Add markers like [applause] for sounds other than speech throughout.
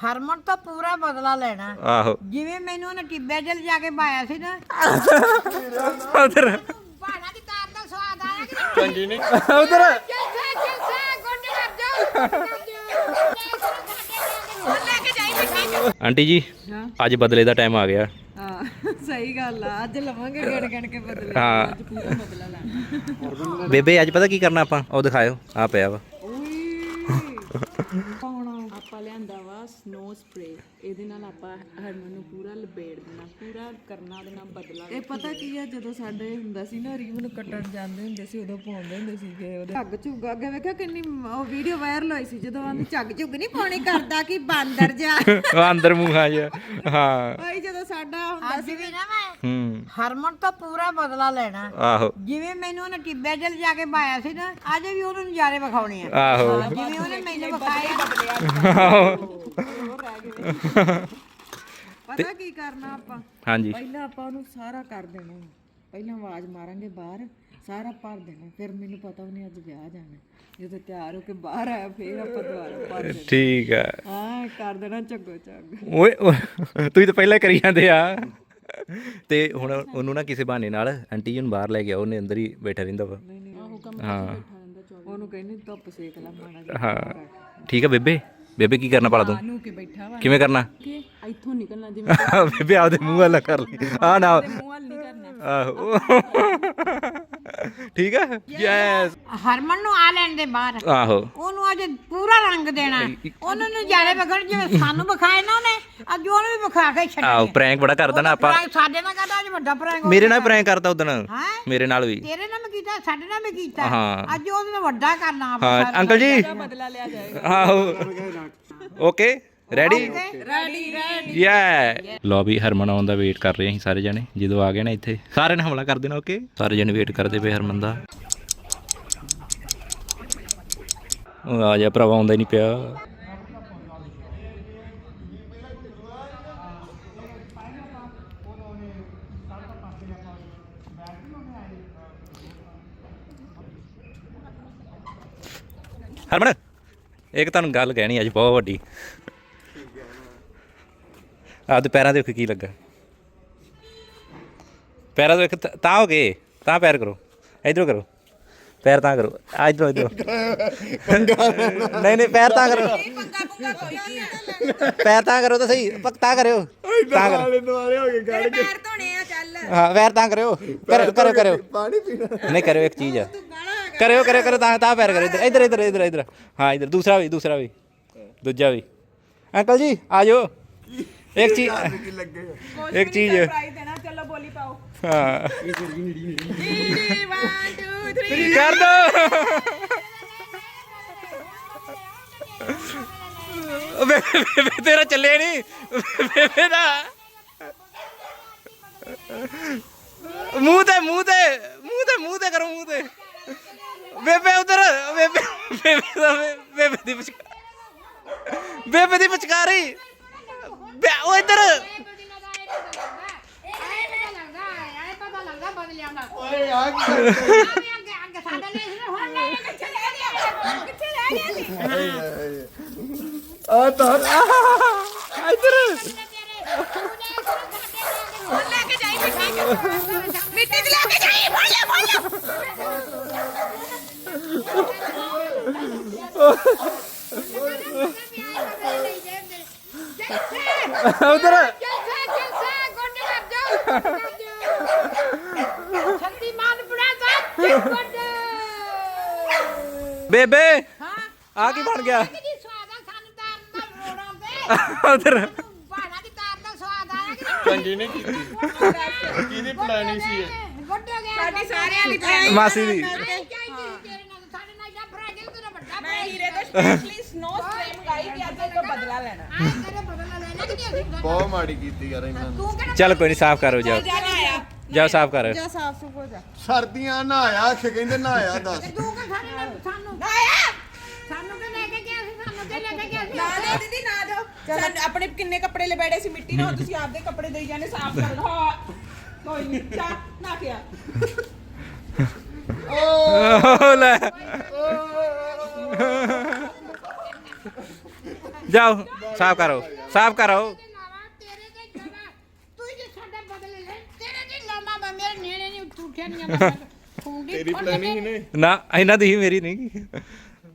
ਹਰਮਨ ਤਾਂ ਪੂਰਾ ਬਦਲਾ ਲੈਣਾ। ਆਹੋ। ਜਿਵੇਂ ਮੈਨੂੰ ਉਹਨੇ ਟਿੱਬੇ ਜਲ ਜਾ ਕੇ ਪਾਇਆ ਸੀ ਨਾ। ਉਧਰ। ਭਾਣਾ ਦੀ ਤਾਰ ਦਾ ਸਵਾਦ ਆਇਆ ਕਿ ਚੰਗੀ ਨਹੀਂ। ਉਧਰ। ਜੈਸੇ ਜੈਸੇ ਗੁੱਡ ਕਰ ਜਾ ਲੈ ਕੇ ਜਾਈ ਮਿੱਟੀ ਆਂਟੀ ਜੀ ਅੱਜ ਬਦਲੇ ਦਾ ਟਾਈਮ ਆ ਗਿਆ। ਹਾਂ ਸਹੀ ਗੱਲ ਆ। ਅੱਜ ਲਵਾਂਗੇ ਗਣ ਗਣ ਕੇ ਬਦਲੇ। ਹਾਂ। ਅੱਜ ਪੂਰਾ ਬਦਲਾ ਲੈਣਾ। ਬੇਬੇ ਅੱਜ ਪਤਾ ਕੀ ਕਰਨਾ ਆਪਾਂ? ਉਹ ਦਿਖਾਇਓ। ਆ ਪਿਆ ਵਾ। ਆਪਾਂ ਲਿਆਂਦਾ ਵਾ ਸਨੋ ਸਪਰੇ ਇਹਦੇ ਨਾਲ ਆਪਾਂ ਹਰਮਨ ਨੂੰ ਪੂਰਾ ਲਪੇੜ ਦੇਣਾ ਪੂਰਾ ਕਰਨਾ ਉਹਦੇ ਨਾਲ ਬਦਲਾ ਇਹ ਪਤਾ ਕੀ ਆ ਜਦੋਂ ਸਾਡੇ ਹੁੰਦਾ ਸੀ ਨਾ ਰੀਮ ਨੂੰ ਕੱਟਣ ਜਾਂਦੇ ਹੁੰਦੇ ਸੀ ਉਦੋਂ ਪਾਉਂਦੇ ਹੁੰਦੇ ਸੀਗੇ ਉਹਦੇ ਝੱਗ ਝੁੱਗ ਅੱਗੇ ਵੇਖਿਆ ਕਿੰਨੀ ਉਹ ਵੀਡੀਓ ਵਾਇਰਲ ਹੋਈ ਸੀ ਜਦੋਂ ਆਂਦੀ ਝੱਗ ਝੁੱਗ ਨਹੀਂ ਪਾਉਣੀ ਕਰਦਾ ਕਿ ਬਾਂਦਰ ਜਾ। [laughs] ਉਹ ਅੰਦਰ ਮੂੰਹਾਂ ਜਿਹਾ ਹਾਂ। ਭਾਈ ਜਦੋਂ ਸਾਡਾ ਹੁੰਦਾ ਅੱਜ ਵੀ ਨਾ ਮੈਂ ਹੂੰ। ਹਰਮਨ ਤਾਂ ਪੂਰਾ ਬਦਲਾ ਲੈਣਾ। ਆਹੋ। ਜਿਵੇਂ ਮੈਨੂੰ ਉਹਨੇ ਟਿੱਬੇ ਜਲ ਜਾ ਕੇ ਪਾਇਆ ਸੀ ਨਾ ਅੱਜ ਵੀ ਉਹਨੂੰ ਨਜ਼ਾਰੇ ਵਿਖਾਉਣੇ ਆ। ਆਹੋ। ਜਿਵੇਂ ਉਹਨੇ ਮੈਨੂੰ ਵਿਖਾਇਆ ਪਤਾ ਕੀ ਕਰਨਾ ਆਪਾਂ? ਹਾਂਜੀ। ਪਹਿਲਾਂ ਆਪਾਂ ਉਹਨੂੰ ਸਾਰਾ ਕਰ ਦੇਣਾ। ਪਹਿਲਾਂ ਆਵਾਜ਼ ਮਾਰਾਂਗੇ ਬਾਹਰ ਸਾਰਾ ਭਰ ਦੇਣਾ। ਫਿਰ ਮੈਨੂੰ ਪਤਾ ਉਹਨੇ ਅੱਜ ਵਿਆਹ ਜਾਣਾ। ਜਦੋਂ ਤਿਆਰ ਹੋ ਕੇ ਬਾਹਰ ਆਇਆ ਫਿਰ ਆਪਾਂ ਦੁਬਾਰਾ ਭਰ ਦੇਣਾ। ਠੀਕ ਆ। ਹਾਂ ਕਰ ਦੇਣਾ ਚੱਗੋ ਚੱਗ ਓਏ ਓਏ, ਤੁਸੀਂ ਤਾਂ ਪਹਿਲਾਂ ਕਰੀ ਜਾਂਦੇ ਆ। ਤੇ ਹੁਣ ਉਹਨੂੰ ਨਾ ਕਿਸੇ ਬਹਾਨੇ ਨਾਲ ਆਂਟੀ ਜੀ ਨੂੰ ਬਾਹਰ ਲੈ ਗਿਆ ਉਹਨੇ ਅੰਦਰ ਹੀ ਬੈਠਾ ਰਹਿੰਦਾ ਵਾ। ਹਾਂ। ਉਹਨੂੰ ਕਹਿੰਦੀ ਧੁੱਪ ਸੇਕ ਲੈ ਮਾਣਾ ਜਿਹਾ ਹਾਂ। ਠੀਕ ਆ ਬੇਬੇ? ਬੇਬੇ ਕੀ ਕਰਨਾ ਪਾਲਾ ਤੂੰ? ਨੂੰ ਕੇ ਬੈਠਾ ਵਾ? ਕਿਵੇਂ ਕਰਨਾ? ਕਿ ਇੱਥੋਂ ਨਿਕਲਣਾ ਜਿਵੇਂ ਬੇਬੇ ਆਪਦੇ ਮੂੰਹ ਵਾਲਾ ਕਰ ਲਈ ਆ ਨਾ। ਮੂੰਹ ਹਲ ਨਹੀਂ ਕਰਨਾ। ਆਹੋ। ਠੀਕ ਆ? ਯੈਸ ਹਰਮਨ ਨੂੰ ਆ ਲੈਣ ਦੇ ਬਾਹਰ। ਆਹੋ। ਉਹਨੂੰ ਅੱਜ ਪੂਰਾ ਰੰਗ ਦੇਣਾ। ਉਹਨੂੰ ਨਜ਼ਾਰੇ ਵਿਖਣ ਜਿਵੇਂ ਸਾਨੂੰ ਵਿਖਾਏ ਨਾ ਉਹਨੇ ਅੱਜ ਉਹਨੂੰ ਵੀ ਵਿਖਾ ਕੇ ਛੱਡਣਾ ਆਹੋ ਪ੍ਰੈਂਕ ਬੜਾ ਕਰਦਾ ਨਾ ਆਪਾਂ। ਸਾਡੇ ਨਾਲ ਕਰਦਾ ਅੱਜ ਵੱਡਾ ਪ੍ਰੈਂਕ ਮੇਰੇ ਨਾਲ ਪ੍ਰੈਂਕ ਕਰਦਾ ਉਦਣ ਹੈਂ? ਮੇਰੇ ਨਾਲ ਵੀ। ਤੇਰੇ ਨਾਲ ਵੀ ਕੀਤਾ ਸਾਡੇ ਨਾਲ ਵੀ ਕੀਤਾ। ਹਾਂ। ਅੱਜ ਉਹਦੇ ਨਾਲ ਵੱਡਾ ਕਰਨਾ ਆਪਾਂ ਹਾਂ ਅੰਕਲ ਜੀ। ਬਦਲਾ ਲਿਆ ਜਾਏਗਾ। ਆਹੋ। ਓਕੇ। ਰੈਡੀ ਰੈਡੀ ਰੈਡੀ ਯਾ ਲੋ ਵੀ ਹਰਮਨ ਆਉਣ ਦਾ ਵੇਟ ਕਰ ਰਹੇ ਅਸੀਂ ਸਾਰੇ ਜਣੇ। ਜਦੋਂ ਆ ਗਏ ਨਾ ਇੱਥੇ ਸਾਰਿਆਂ ਨੇ ਹਮਲਾ ਕਰ ਦੇਣਾ ਓਕੇ ਸਾਰੇ ਜਣੇ ਵੇਟ ਕਰਦੇ ਪਏ ਹਰਮਨ ਦਾ। ਉਹ ਆ ਜਾ ਭਰਾਵਾ ਆਉਂਦਾ ਹੀ ਨਹੀਂ ਪਿਆ। ਹਰਮਨ ਇੱਕ ਤੁਹਾਨੂੰ ਗੱਲ ਕਹਿਣੀ ਅੱਜ ਬਹੁਤ ਵੱਡੀ। ਆਪਦੇ ਪੈਰਾਂ ਦੇ ਉੱਤੇ ਕੀ ਲੱਗਾ। ਪੈਰਾਂ ਦੇ ਉੱਤੇ ਤਾਂ ਹੋ ਗਏ। ਤਾਂ ਪੈਰ ਕਰੋ। ਇਧਰੋਂ ਕਰੋ। ਪੈਰ ਤਾਂ ਕਰੋ। ਆ ਇਧਰੋਂ ਇਧਰੋਂ। ਨਹੀਂ ਨਹੀਂ ਪੈਰ ਤਾਂ ਕਰੋ। ਪੈਰ ਤਾਂ ਕਰੋ ਤਾਂ ਸਹੀ। ਪੱਕ ਤਾਂ ਕਰਿਓ। ਤਾਂ ਕਰੋ। ਦੁਆਰੇ ਹੋ ਗਏ ਗੜ ਪੈਰ ਧੋਣੇ ਆ ਚੱਲ। ਹਾਂ ਪੈਰ ਤਾਂ ਕਰਿਓ। ਕਰੋ ਕਰੋ ਕਰਿਓ ਪਾਣੀ ਪੀਣਾ। ਨਹੀਂ ਕਰਿਓ ਇੱਕ ਚੀਜ਼ ਆ। ਕਰਿਓ ਕਰਿਓ ਕਰਿਓ ਤਾਂ ਤਾਂ ਪੈਰ ਕਰੋ ਇੱਧਰ ਇੱਧਰ ਇੱਧਰ ਇੱਧਰ ਇੱਧਰ। ਹਾਂ ਇੱਧਰ। ਦੂਸਰਾ ਵੀ ਦੂਸਰਾ ਵੀ। ਦੂਜਾ ਵੀ। ਅੰਕਲ ਜੀ ਆ ਜਾਓ। ਇੱਕ ਚੀਜ਼ ਕੀ ਲੱਗੇ ਇੱਕ ਚੀਜ਼ ਪ੍ਰਾਈਜ਼ ਦੇਣਾ ਚਲੋ ਬੋਲੀ ਪਾਓ। ਹਾਂ। 3 1 2 3 ਕਰ ਦੋ। ਬੇਬੇ ਤੇਰਾ ਚੱਲੇ ਨਹੀਂ ਬੇਬੇ ਦਾ। ਮੂੰਹ ਤੇ ਮੂੰਹ ਤੇ ਮੂੰਹ ਤੇ ਮੂੰਹ ਤੇ ਕਰੋ ਮੂੰਹ ਤੇ। ਬੇਬੇ ਉਧਰ ਬੇਬੇ ਬੇਬੇ ਦਾ ਬੇ- ਬੇਬੇ ਦੀ ਵਿਚਕਾਰ ਬੇਬੇ ਦੀ ਵਿਚਕਾਰੀ ਬੇ ਉਹ ਇੱਧਰ। ਓਏ ਆ ਕੀ ਕਰਦੇ? ਆ ਤਾਂ ਇੱਧਰ। ਮਿੱਟੀ ਚ ਲੈ ਕੇ ਜਾਈ ਬੋਲੇ ਬੋਲੇ ਉਧਰ। ਬੇਬੇ ਆ ਕੀ ਬਣ ਗਿਆ? [laughs] ਉਧਰ। ਚੰਗੀ ਨਹੀਂ ਕੀਤੀ। ਕਿਹਦੀ ਪਲਾਨੀ ਸੀ ਇਹ? ਸਾਡੀ ਸਾਰਿਆਂ ਦੀ ਮਾਸੀ ਦੀ। ਮੈਂ ਹੀਰੇ ਤੋਂ ਸਪੈਸ਼ਲੀ ਸਨੋ ਕਿ ਅੱਜ ਇਹਦਾ ਬਦਲਾ ਲੈਣਾ। ਬਹੁਤ ਮਾੜੀ ਕੀਤੀ ਯਾਰ ਇਹਨਾਂ ਨੇ। ਚੱਲ ਕੋਈ ਨਹੀਂ ਸਾਫ਼ ਕਰੋ ਜਾਓ। ਜਾ ਨਾ ਆਇਆ ਜਾਓ ਸਾਫ਼ ਕਰ। ਜਾ ਸਾਫ਼ ਸੁਫ ਹੋ ਜਾ। ਸਰਦੀਆਂ ਨਹਾਇਆ ਕਿ ਕਹਿੰਦੇ ਨਹਾਇਆ ਦੱਸ। ਨਾ ਦੇ ਦੀਦੀ ਨਾ ਦਿਓ ਸਾਨੂੰ ਆਪਣੇ ਕਿੰਨੇ ਕੱਪੜੇ ਲਬੇੜੇ ਸੀ? ਮਿੱਟੀ ਨਾਲ ਤੁਸੀਂ ਆਪਦੇ ਕੱਪੜੇ ਦੇਈ ਜਾਂਦੇ ਸਾਫ਼ ਕਰ ਲਓ। ਹਾਂ। ਕੋਈ ਨਹੀਂ ਚਾ ਨਾ ਕਿਆ ਓ ਲੈ ਜਾਓ ਸਾਫ਼ ਕਰੋ। ਸਾਫ਼ ਕਰੋ ਤੇਰੇ ਤੇ ਜਾਣਾ ਤੂੰ ਜੇ ਸਾਡੇ ਬਦਲੇ ਲੈ ਤੇਰੇ ਤੇ ਲਾਮਾ ਮੈਂ ਮੇਰੇ ਨੇੜੇ ਨਹੀਂ ਉੱਠਿਆ ਨਹੀਂ ਆਉਂਦਾ ਫੋਂਡੀ ਤੇਰੀ ਪਲੈਨਿੰਗ ਨੇ ਨਾ ਇਹਨਾਂ ਦੀ ਹੀ ਮੇਰੀ ਨਹੀਂ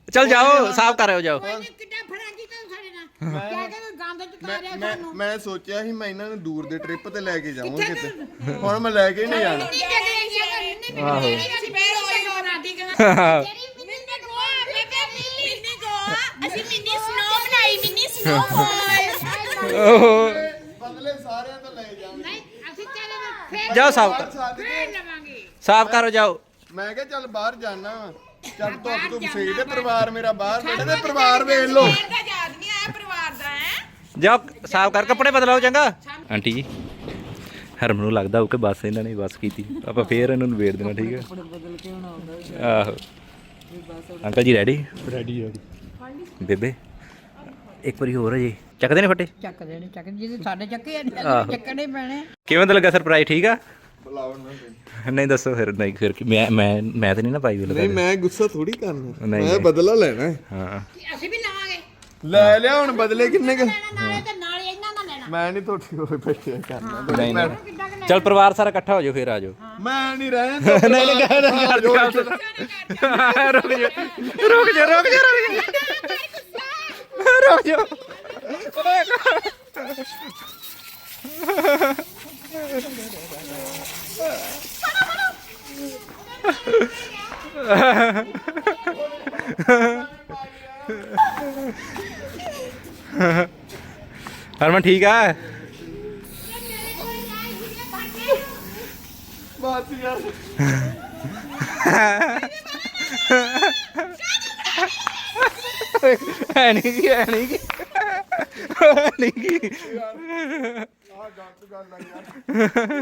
ਚਲ ਜਾਓ ਸਾਫ਼ ਕਰਿਓ ਜਾਓ ਕਿੱਡਾ ਫੜਾਂਗੀ ਤੂੰ ਸਾਡੇ ਨਾਲ ਕਿਆ ਕਿ ਗੰਦ ਚ ਤਾਰਿਆ ਮੈਂ ਸਾਨੂੰ ਮੈਂ ਸੋਚਿਆ ਸੀ ਮੈਂ ਇਹਨਾਂ ਨੂੰ ਦੂਰ ਦੇ ਟ੍ਰਿਪ ਤੇ ਲੈ ਕੇ ਜਾਵਾਂ ਕਿਤੇ ਹੁਣ ਮੈਂ ਲੈ ਕੇ ਨਹੀਂ ਜਾਣਾ ਆਹੋ। ਅਸੀਂ ਮਿੰਨੀ ਗੋਆ ਬੇਬੇ ਮਿੰਨੀ ਗੋਆ ਅਸੀਂ ਮਿੰਨੀ ਸਨੋ ਬਣਾਈ ਮਿੰਨੀ ਸਨੋ ਬਦਲੇ ਸਾਰਿਆਂ ਤੋਂ ਲੈ ਜਾਵਾਂ ਨਹੀਂ ਅਸੀਂ ਚੱਲ ਫੇਰ ਜਾਓ ਸਾਫ਼ ਬਾਹਰ ਸੱਦ ਕੇ ਫੇਰ ਲਵਾਂਗੇ। ਸਾਫ਼ ਕਰੋ ਜਾਓ। ਮੈਂ ਕਿਹਾ ਚੱਲ ਬਾਹਰ ਜਾਣਾ ਚੱਲ ਧੁੱਪ ਧੁੱਪ ਸਹੀ ਤੇ ਪਰਿਵਾਰ ਮੇਰਾ ਬਾਹਰ ਬੈਠਾ ਤੇ ਪਰਿਵਾਰ ਵੇਖ ਲੋ ਦਾ ਯਾਦ ਨਹੀਂ ਆਇਆ ਪਰਿਵਾਰ ਦਾ ਹੈ? ਜਾਓ ਸਾਫ਼ ਕਰ ਕੱਪੜੇ ਬਦਲਾਓ ਚੰਗਾ। ਆਂਟੀ ਜੀ ਹਰਮ ਨੂੰ ਲੱਗਦਾ ਉਹ ਕਿ ਬਸ ਇਹਨਾਂ ਨੇ ਬਸ ਕੀਤੀ। ਆਪਾਂ ਫੇਰ ਇਹਨਾਂ ਨੂੰ ਵੇੜ ਦੇਣਾ ਠੀਕ ਹੈ? ਬਦਲ ਕੇ ਹੁਣ ਆਉਂਦਾ ਆਹੋ। ਅੰਕਲ ਜੀ ਰੈਡੀ ਰੈਡੀ ਰੈਡੀ ਬੇਬੇ ਇੱਕ ਵਾਰੀ ਹੋਰ ਹੈ ਜੀ। ਚੱਕਦੇ ਨੇ ਫੱਟੇ? ਚੱਕ ਦੇਣੇ ਚੱਕ ਜਿਹਦੇ ਸਾਡੇ ਚੱਕੇ ਆਹੋ। ਚੱਕਣੇ ਪੈਣੇ ਕਿਵੇਂ ਦਾ ਲੱਗਾ ਸਰਪ੍ਰਾਈਜ਼ ਠੀਕ ਆ? ਬੁਲਾਓ ਨਾ ਨਹੀਂ ਦੱਸੋ ਫਿਰ ਨਹੀਂ ਫਿਰ ਕੀ- ਮੈਂ ਮੈਂ ਮੈਂ ਤਾਂ ਨਹੀਂ ਨਾ ਪਾਈ ਨਹੀਂ ਮੈਂ ਗੁੱਸਾ ਥੋੜੀ ਕਰਨਾ। ਨਹੀਂ, ਮੈਂ ਨਹੀਂ। ਬਦਲਾ ਲੈਣਾ ਹੈ। ਹਾਂ। ਅਸੀਂ ਵੀ ਲਵਾਂਗੇ। ਲੈ ਲਿਆ ਹੁਣ ਬਦਲੇ ਕਿੰਨੇ ਕੁ? ਨਾਲੇ ਤੇ ਨਾਲੇ ਇਹਨਾਂ ਦਾ ਲੈਣਾ। ਮੈਂ ਨਹੀਂ ਤੁਹਾਡੀ ਹੋਏ ਬੈਠਿਆ ਕਰਨਾ। ਨਹੀਂ ਨਹੀਂ। ਚਲ ਪਰਿਵਾਰ ਸਾਰਾ ਇਕੱਠਾ ਹੋ ਜਾਓ ਫਿਰ ਆ ਜਾਓ। ਮੈਂ ਨਹੀਂ ਰਹਿਣ ਨਹੀਂ ਨਹੀਂ ਗੱਲ ਕਰ ਰੁਕ ਜਾ। ਰੁਕ ਜਾ ਰੁਕ ਜਾ ਰੁਕ ਜਾ। ਰੁਕ ਜਾ। ਹਰਮਨ ਠੀਕ ਆ ਬਸ ਯਾਰ ਹੈ ਨਹੀਂ ਕੀ ਹੈ ਨਹੀਂ ਕੀ ਹੈ ਨਹੀਂ ਕੀ ਆਹ ਗਲਤ ਗੱਲ ਆ ਯਾਰ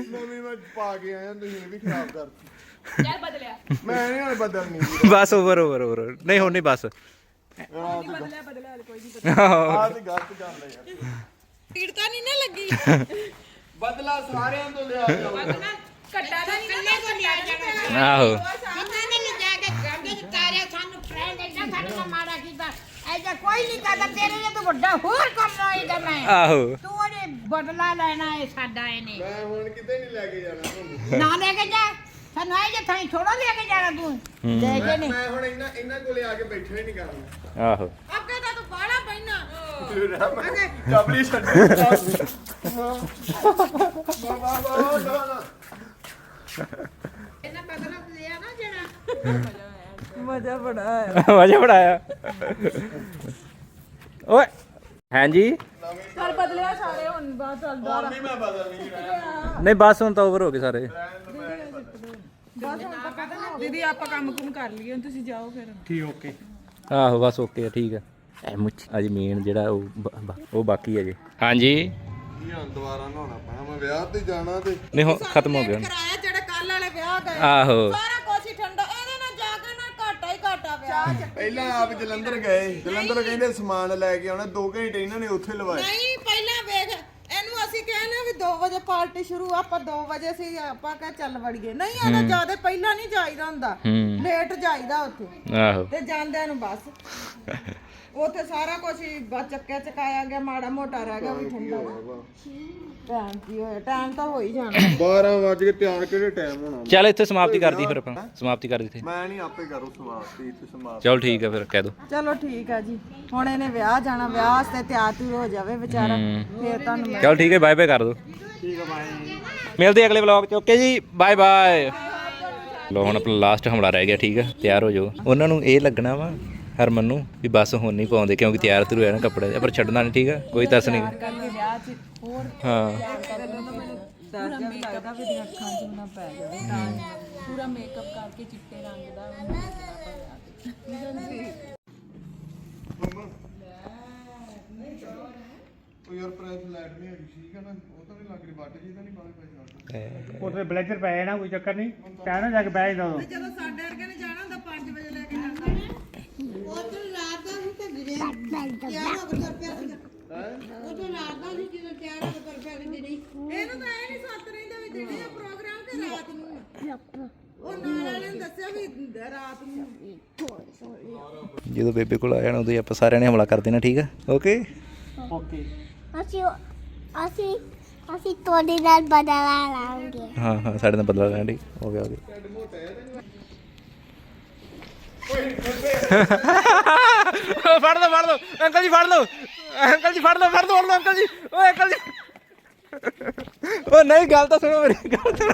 ਨਵੀਂ ਮੈਂ ਪਾ ਕੇ ਆਇਆ ਤੁਸੀਂ ਇਹ ਵੀ ਖਰਾਬ ਕਰਤੀ ਯਾਰ ਬਦਲਿਆ ਮੈਂ ਨਹੀਂ ਹੁਣ ਬਦਲਣੀ ਬਸ ਓਵਰ ਓਵਰ ਓਵਰ ਨਹੀਂ ਹੁਣ ਨਹੀਂ ਬਸ ਬਦਲਿਆ ਬਦਲਿਆ ਕੋਈ ਨਹੀਂ ਆਹ ਤੇ ਗਲਤ ਗੱਲ ਆ ਯਾਰ ਪੀੜ ਤਾਂ ਨਹੀਂ ਨਾ ਲੱਗੀ ਬਦਲਾ ਸਾਰਿਆਂ ਤੋਂ ਲਿਆ ਜਾਓ ਕੱਟਾ ਦਾ ਨਹੀਂ ਕੱਲੇ ਕੋ ਲਿਆ ਜਾਣਾ ਆਹੋ ਜਿੰਨਾ ਨੇ ਲਿਜਾ ਕੇ ਗੰਦੇ ਚ ਤਾਰਿਆ ਸਾਨੂੰ ਫਰੈਂਡ ਇੰਨਾ ਸਾਡੇ ਨਾਲ ਮਾੜਾ ਕੀਤਾ ਐਜਾ ਕੋਈ ਨਹੀਂ ਕਰਦਾ ਤੇਰੇ ਜੇ ਤੂੰ ਵੱਡਾ ਹੋਰ ਕਰਨਾ ਇਹਦਾ ਮੈਂ ਆਹੋ। ਤੂੰ ਉਹਨੇ ਬਦਲਾ ਲੈਣਾ ਹੈ ਸਾਡਾ ਇਹਨੇ। ਮੈਂ ਹੁਣ ਕਿਤੇ ਨਹੀਂ ਲੈ ਕੇ ਜਾਣਾ ਤੁਹਾਨੂੰ। ਨਾ ਲੈ ਕੇ ਜਾ। ਸਾਨੂੰ ਇਹ ਜੇ ਥਾਈ ਥੋੜਾ ਲੈ ਕੇ ਜਾਣਾ ਤੂੰ। ਲੈ ਕੇ ਨਹੀਂ। ਮੈਂ ਹੁਣ ਇਹਨਾਂ ਇਹਨਾਂ ਕੋਲੇ ਆ ਕੇ ਬੈਠਾ ਹੀ ਨਹੀਂ ਕਰਨਾ। ਆਹੋ। ਅੱਗੇ ਤਾਂ ਤੂੰ ਬਾਹਲਾ ਪੈਣਾ ਕਬਲੀ ਛੱਡੀ ਵਾਹ ਵਾਹ ਵਾਹ ਨਾ ਇਹਨਾਂ ਬਦਲਾ ਲਿਆ ਨਾ ਜਿਹੜਾ। ਮਜ਼ਾ ਬੜਾ ਆਇਆ। ਮਜ਼ਾ ਬੜਾਇਆ ਓਏ। ਹਾਂਜੀ? ਚੱਲ ਬਦਲਿਆ ਸਾਰੇ ਹੁਣ ਬਾਅਦ ਚੱਲਦਾ। ਹੁਣ ਵੀ ਮੈਂ ਬਦਲ ਨਹੀਂ ਨਹੀਂ ਬਸ ਹੁਣ ਤਾਂ ਓਵਰ ਹੋ ਗਏ ਸਾਰੇ। ਬਸ ਹੁਣ ਤਾਂ ਪਤਾ ਦੀਦੀ ਆਪਾਂ ਕੰਮ ਕੁਮ ਕਰ ਲਈਏ ਹੁਣ ਤੁਸੀਂ ਜਾਓ ਫਿਰ। ਆਹੋ ਬਸ ਓਕੇ ਆ ਠੀਕ ਆ। ਐ ਮੁੱਛ। ਅਜ ਮੇਨ ਜਿਹੜਾ ਉਹ ਬ- ਬ- ਉਹ ਬਾਕੀ ਹੈ ਜੀ। ਹਾਂਜੀ? ਕੀ ਹੁਣ ਦੁਬਾਰਾ ਨਹਾਉਣਾ ਪੈਣਾ। ਮੈਂ ਵਿਆਹ ਤੇ ਜਾਣਾ ਤੇ। ਨਹੀਂ ਹੁਣ ਖਤਮ ਹੋ ਗਿਆ। ਹੁਣ। ਕਰਾਇਆ ਜਿਹੜੇ ਕੱਲ ਵਾਲੇ ਵਿਆਹ ਗਏ ਆਹੋ। ਹੀ ਘਾਟਾ ਪਿਆ ਪਹਿਲਾਂ ਆਪ ਜਲੰਧਰ ਗਏ। ਜਲੰਧਰ ਕਹਿੰਦੇ ਸਮਾਨ ਲੈ ਕੇ ਆਉਣਾ 2 ਘੰਟੇ ਇਹਨਾਂ ਨੇ ਉੱਥੇ ਲਵਾਏ। ਨਹੀਂ ਪਹਿਲਾਂ ਵੇਖ ਇਹਨੂੰ ਅਸੀਂ ਕਹਿੰਦੇ ਵੀ 2 ਵਜੇ ਪਾਰਟੀ ਸ਼ੁਰੂ ਆਪਾਂ 2 ਵਜੇ ਸੀ ਆਪਾਂ ਕਹ ਚੱਲ ਵੜੀਏ। ਨਹੀਂ ਆਦਾ ਜ਼ਿਆਦਾ ਪਹਿਲਾਂ ਨਹੀਂ ਜਾਈਦਾ ਹੁੰਦਾ। ਲੇਟ ਜਾਈਦਾ ਉੱਥੇ। ਆਹੋ। ਤੇ ਜਾਂਦਿਆਂ ਨੂੰ ਬਸ। ਉੱਥੇ ਸਾਰਾ ਕੁਝ ਹੀ ਬਸ ਚੱਕਿਆ ਚਕਾਇਆ ਗਿਆ ਮਾੜਾ ਮੋਟਾ ਰਹਿ ਗਿਆ ਵੀ ਠੰਡਾ ਟਾਈਮ ਕੀ ਹੋਇਆ? ਟਾਈਮ ਤਾਂ ਹੋ ਹੀ ਜਾਣਾ। [coughs] 12 ਵਜ ਕੇ ਤਿਆਰ ਕਿਹੜੇ ਟਾਈਮ ਹੋਣਾ ਚੱਲ ਇੱਥੇ ਸਮਾਪਤੀ ਕਰਦੀ ਫਿਰ ਆਪਾਂ। ਸਮਾਪਤੀ ਕਰ ਦਿੱਤੀ ਮੈਂ ਨਹੀਂ ਆਪੇ ਕਰੂ ਸਮਾਪਤੀ ਇੱਥੇ ਸਮਾਪਤੀ ਚਲ ਠੀਕ ਆ ਫਿਰ ਕਹਿ ਦੋ। ਚਲੋ ਠੀਕ ਆ ਜੀ। ਹੁਣ ਇਹਨੇ ਵਿਆਹ ਜਾਣਾ ਵਿਆਹ ਵਾਸਤੇ ਤਿਆਰ ਤੁਰ ਹੋ ਜਾਵੇ ਵਿਚਾਰਾ। ਫੇਰ ਤੁਹਾਨੂੰ ਮੈਂ ਚਲ ਠੀਕ ਹੈ ਬਾਏ ਬਾਏ ਕਰ ਦੋ। ਠੀਕ ਹੈ ਬਾਏ। ਮਿਲਦੇ ਅਗਲੇ ਵਲੌਗ ਚ ਓਕੇ ਜੀ ਬਾਏ ਬਾਏ ਲੋ ਹੁਣ ਆਪਣਾ ਲਾਸਟ ਹਮਲਾ ਰਹਿ ਗਿਆ ਠੀਕ ਹੈ ਤਿਆਰ ਹੋ ਜਾਓ। ਉਹਨਾਂ ਨੂੰ ਇਹ ਲੱਗਣਾ ਵਾ ਹਰਮਨ ਨੂੰ ਵੀ ਬਸ ਹੁਣ ਨਹੀਂ ਪਾਉਂਦੇ ਕਿਉਂਕਿ ਤਿਆਰ ਤੁਰ ਹੋਇਆ ਨਾ ਕੱਪੜੇ ਪਰ ਛੱਡਣਾ ਨਹੀਂ ਠੀਕ ਹੈ ਕੋਈ ਤਰਸ ਨਹੀਂ। ਹਾਂ ਡਰ ਜਿਹਾ ਵੀ ਲੱਗਦਾ ਵੀ ਇਹਦੀਆਂ ਅੱਖਾਂ 'ਚ ਨਾ ਪੈ ਜਾਵੇ ਤਾਂ ਪੂਰਾ ਮੇਕਅਪ ਕਰਕੇ ਚਿੱਟੇ ਰੰਗ ਦਾ ਉਹਨੂੰ ਦੇਖਣਾ ਪਿਆ ਉਹ ਯਾਰ ਪ੍ਰੈਸ ਲਾਈਟ ਨਹੀਂ ਹੈਗੀ ਠੀਕ ਹੈ ਨਾ ਉਹ ਤਾਂ ਨਹੀਂ ਲੱਗ ਰਹੀ ਵੱਟ ਜੀ ਤਾਂ ਨਹੀਂ ਬਾਲੇ ਪੈਸੇ ਉੱਥੇ ਬਲੇਜ਼ਰ ਪਏ ਨਾ ਕੋਈ ਚੱਕਰ ਨਹੀਂ। ਕਹਿਣਾ ਜਾ ਕੇ ਬਹਿ ਜਾਓ ਜਦੋਂ ਸਾਡੇ ਵਰਗੇ ਨੇ ਜਾਣਾ ਹੁੰਦਾ 5 ਵਜੇ ਲੈ ਕੇ ਜਾਣਾ। ਉਹ ਤੋਂ ਰਾਤ ਦਾ ਵੀ ਤਾਂ ਗਿਰੇ ਕਿਆ ਹੋ ਗਿਆ ਪਿਆ ਸੀ। ਉਹ ਤੋਂ ਰਾਤ ਦਾ ਵੀ ਜਦੋਂ ਤਿਆਰ ਹੋ ਕਰ ਪਿਆ ਕਿ ਨਹੀਂ ਇਹਨੂੰ ਤਾਂ ਇਹ ਨਹੀਂ ਸੱਤ ਰਹਿੰਦਾ ਵੀ ਦਿਨੇ ਪ੍ਰੋਗਰਾਮ ਕਿ ਰਾਤ ਨੂੰ ਉਹ ਨਾਲ ਵਾਲੇ ਨੇ ਦੱਸਿਆ ਵੀ ਰਾਤ ਨੂੰ ਜਦੋਂ ਬੇਬੇ ਕੋਲ ਆ ਜਾਣਾ ਉਦੋਂ ਹੀ ਆਪਾਂ ਸਾਰਿਆਂ ਨੇ ਹਮਲਾ ਕਰ ਦੇਣਾ ਠੀਕ ਆ? ਓਕੇ ਓਕੇ ਅਸੀਂ ਅਸੀਂ ਅਸੀਂ ਤੁਹਾਡੇ ਨਾਲ ਬਦਲਾ ਲਾਂਗੇ। ਹਾਂ ਹਾਂ ਸਾਡੇ ਨਾਲ ਬਦਲਾ ਲੈਣ ਦੀ ਹੋ ਗਿਆ ਹੋ ਗਿਆ ਫੜ ਲਓ ਫੜ ਲਓ। ਅੰਕਲ ਜੀ, ਫੜ ਲਓ। ਅੰਕਲ ਜੀ, ਫੜ ਲਓ ਫੜ ਲਓ ਫੜ ਲਓ, ਅੰਕਲ ਜੀ। ਓਏ, ਅੰਕਲ ਜੀ। ਓ, ਨਹੀਂ, ਗੱਲ ਤਾਂ ਸੁਣੋ ਮੇਰੀ, ਗੱਲ ਸੁਣੋ।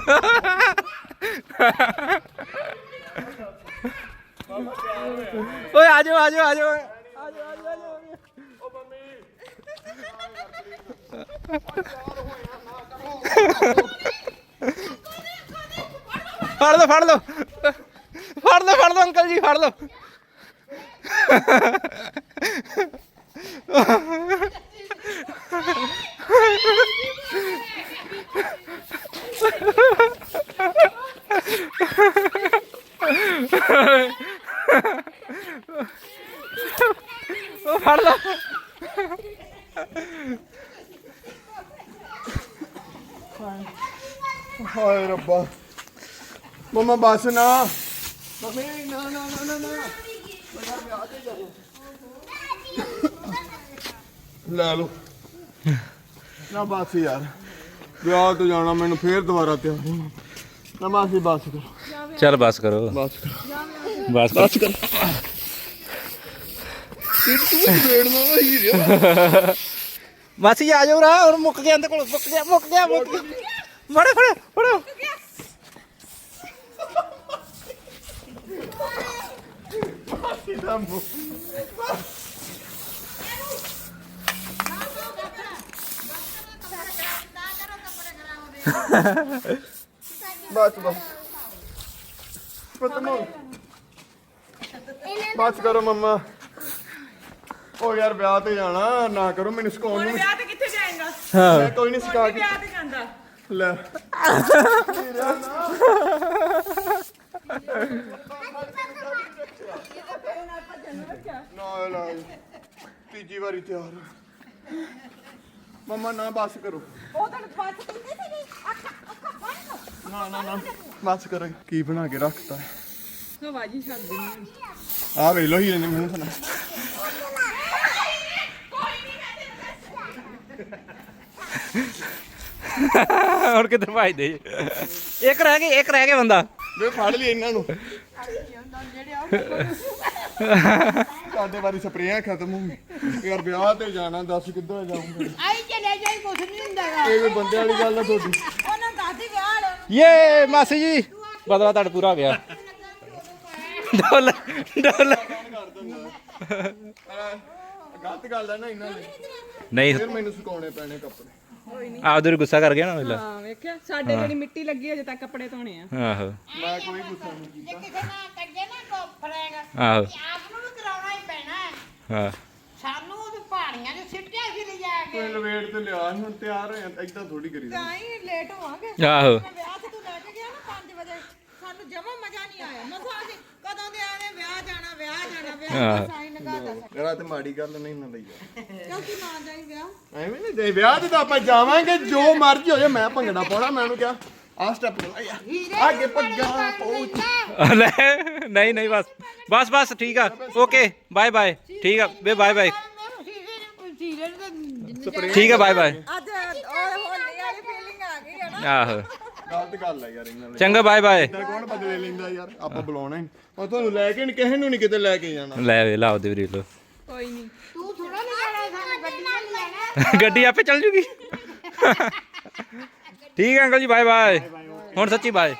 ਓਏ, ਆ ਜਾਓ ਆ ਜਾਓ ਆ ਜਾਓ। ਆ ਜਾਓ ਆ ਜਾਓ ਆ ਜਾਓ। ਫੜ ਲਓ ਫੜ ਲਓ। ਫੜ ਲਓ ਫੜ ਲਓ ਅੰਕਲ ਜੀ ਫੜ ਲਓ ਉਹ ਫੜ ਲਓ ਹਾਏ ਰੱਬਾ ਮਮਾ ਬਸ ਨਾ ਮੰਮੀ ਨਾ ਨਾ ਨਾ ਨਾ ਨਾ। ਲੈ ਲਓ। ਨਾ ਬਸ ਯਾਰ। ਵਿਆਹ ਤੋਂ ਜਾਣਾ ਮੈਨੂੰ ਫੇਰ ਦੁਬਾਰਾ ਤਿਆਰ ਹੋਣਾ। ਨਾ ਬਸ ਹੀ ਬਸ ਕਰੋ। ਚੱਲ ਬਸ ਕਰੋ। ਬਸ ਕਰੋ। ਬਸ ਬਸ ਕਰੋ। ਤੇ ਤੂੰ ਵੇੜਨਾ ਹੀ ਰਿਹਾ ਮਾਸੀ ਆ ਜਾਓ ਰਾ ਹੁਣ ਮੁੱਕ ਗਿਆ ਇਹਦੇ ਕੋਲ। ਮੁੱਕ ਗਿਆ ਮੁੱਕ ਗਿਆ ਮੁੱਕ ਗਿਆ। ਫੜੋ ਫੜੋ ਫੜੋ। ਬਸ ਬਸ। ਪਤਮੋ ਬਸ ਕਰੋ ਮੰਮਾ ਉਹ ਯਾਰ ਵਿਆਹ ਤੇ ਜਾਣਾ ਨਾ ਕਰੋ ਮੈਨੂੰ ਸਕਾਉਣ ਨੂੰ ਵਿਆਹ ਤੇ ਕਿੱਥੇ ਜਾਏਗਾ ਮੈਂ ਕੋਈ ਨਹੀਂ ਸਿਖਾ ਕੇ ਵਿਆਹ ਤੇ ਜਾਂਦਾ ਲੈ ਨਾ ਨਾ ਤੀਜੀ ਵਾਰੀ ਤਿਆਰ। ਮਮਾ ਨਾ ਬਸ ਕਰੋ। ਉਹ ਤਾਂ ਬਾਤ ਕਹਿੰਦੇ ਸੀ ਅੱਖਾਂ ਅੱਖਾਂ ਬੰਦ ਨਾ ਨਾ ਨਾ। ਬਸ ਕਰੋ। ਕੀ ਬਣਾ ਕੇ ਰੱਖਤਾ? ਹਵਾਜੀ ਛੱਡ ਦਿੰਦੀ ਆ ਵੇਖ ਲੋ ਹੀ ਨੇ ਮੈਨੂੰ ਸੁਣਾ। ਹੁਣ ਕਿੱਧਰ ਭਜਦੇ ਇੱਕ ਰਹਿ ਗਿਆ ਇੱਕ ਰਹਿ ਗਿਆ ਬੰਦਾ। ਵੇ ਫੜ ਲਈ ਇਹਨਾਂ ਨੂੰ। ਸਾਡੇ ਵਾਰੀ ਸਪਰੇਆਂ ਖਤਮ ਹੋ ਗਈ ਯਾਰ ਵਿਆਹ ਤੇ ਜਾਣਾ ਦੱਸ ਕਿੱਧਰ ਜਾਊਂਗਾ? ਆਈ ਚਲੇ ਜਾਈ ਕੁਛ ਨਹੀਂ ਹੁੰਦਾ ਗਾ। ਇਹ ਕੋਈ ਬੰਦੇ ਵਾਲੀ ਗੱਲ ਆ ਤੁਹਾਡੀ। ਉਹਨਾਂ ਦਾਦੀ ਵਿਆਹ ਵਾਲੇ ਯੇ ਮਾਸੀ ਜੀ। ਬਦਲਾ ਤੁਹਾਡਾ ਪੂਰਾ ਹੋ ਗਿਆ ਡੋਲ ਡੋਲ। ਗਲਤ ਗੱਲ ਆ ਨਾ ਇਹਨਾਂ ਨੇ ਨਹੀਂ। ਫਿਰ ਮੈਨੂੰ ਸੁਕਾਉਣੇ ਪੈਣੇ ਕੱਪੜੇ। ਆਪਦੇ ਨੂੰ ਗੁੱਸਾ ਕਰ ਗਿਆ ਨਾ ਵੇਲਾ ਹਾਂ ਵੇਖਿਆ? ਸਾਡੇ ਜਿਹੜੀ ਮਿੱਟੀ ਲੱਗੀ ਅਜੇ ਤੱਕ ਕੱਪੜੇ ਧੋਣੇ ਆ। ਆਹੋ। ਮੈਂ ਕੋਈ ਗੁੱਸਾ ਨਹੀਂ ਕੀਤਾ। ਕਿਸੇ ਨਾਲ ਕੱਢੇ ਨਾ ਕੋ ਫਰੇਗਾ ਆਹੋ। ਆਪ ਨੂੰ ਵੀ ਕਰਾਉਣਾ ਹੀ ਪੈਣਾ ਹੈ। ਹਾਂ। ਸਾਨੂੰ ਉਹ ਪਹਾੜੀਆਂ 'ਚ ਸਿੱਟਿਆ ਸੀ ਲਿਜਾ ਕੇ। ਕੋਈ ਲਵੇਟ ਤੇ ਲਿਆ ਹੁਣ ਤਿਆਰ ਹੋਇਆ ਏਦਾਂ ਥੋੜੀ ਕਰੀਦਾ ਤਾਂ ਹੀ ਲੇਟ ਹੋਵਾਂਗੇ। ਆਹੋ। ਵਿਆਹ ਤੇ ਤੂੰ ਲੈ ਕੇ ਗਿਆ ਨਾ 5 ਵਜੇ। ਸਾਨੂੰ ਜਮਾ ਮਜ਼ਾ ਨਹੀਂ ਆਇਆ। ਮਜ਼ਾ ਅਸੀਂ ਕਦੋਂ ਦੇ ਆਏ ਵਿਆਹ ਜਾਣਾ ਵਿਆਹ ਜਾਣਾ ਵਿਆਹ ਦਾ ਸਾਈਨ ਯਾਰ ਤੇ ਮਾੜੀ ਗੱਲ ਨਹੀਂ ਨਾ ਲਈ ਕਿਉਂ ਤੂੰ ਨਾ ਜਾਈ ਵਿਆਹ। ਐਵੇਂ ਨਹੀਂ ਦੇ ਵਿਆਹ ਤੇ ਤਾਂ ਆਪਾਂ ਜਾਵਾਂਗੇ ਜੋ ਮਰਜ਼ੀ ਹੋ ਜਾਏ ਮੈਂ ਭੰਗੜਾ ਪਾਉਣਾ ਮੈਂ ਉਹਨੂੰ ਕਿਹਾ ਆਹ ਸਟੈਪ ਅੱਗੇ ਪੱਗਾ ਪਹੁੰਚ ਲੈ ਨਹੀਂ ਨਹੀਂ ਬਸ ਬਸ ਬਸ ਠੀਕ ਆ ਓਕੇ ਬਾਏ ਬਾਏ ਠੀਕ ਆ ਬੇ ਬਾਏ ਬਾਏ ਦੇ ਠੀਕ ਆ ਬਾਏ ਬਾਏ ਅੱਜ ਉਹ ਹੋਲੀ ਵਾਲੀ ਫੀਲਿੰਗ ਆ ਗਈ ਹੈ ਨਾ। ਆਹੋ। ਗਲਤ ਗੱਲ ਹੈ ਯਾਰ ਇਹਨਾਂ ਲਈ। ਚੰਗਾ ਬਾਏ ਬਾਏ ਇਦਾਂ ਕੌਣ ਬਦਲੇ ਲੈਂਦਾ ਯਾਰ? ਆਪਾਂ ਬੁਲਾਉਣਾ ਹੀ। ਉਹ ਤੁਹਾਨੂੰ ਲੈ ਕੇ ਨਹੀਂ ਕਿਸੇ ਨੂੰ ਨਹੀਂ ਕਿਤੇ ਲੈ ਕੇ ਜਾਣਾ। ਲੈ ਵੇ ਲਾਓ ਦੇ ਵੀਰੇ ਲੋ ਕੋਈ ਨਹੀਂ ਤੂੰ ਥੋੜਾ ਨਹੀਂ ਜਾਣਾ ਸਾਨੂੰ ਗੱਡੀ ਨਾਲ ਲੈਣਾ [laughs] ਗੱਡੀ ਆਪੇ ਚੱਲ ਜੂਗੀ। [laughs] ਠੀਕ ਹੈ ਅੰਕਲ ਜੀ ਬਾਏ ਬਾਏ ਹੁਣ ਸੱਚੀ ਬਾਏ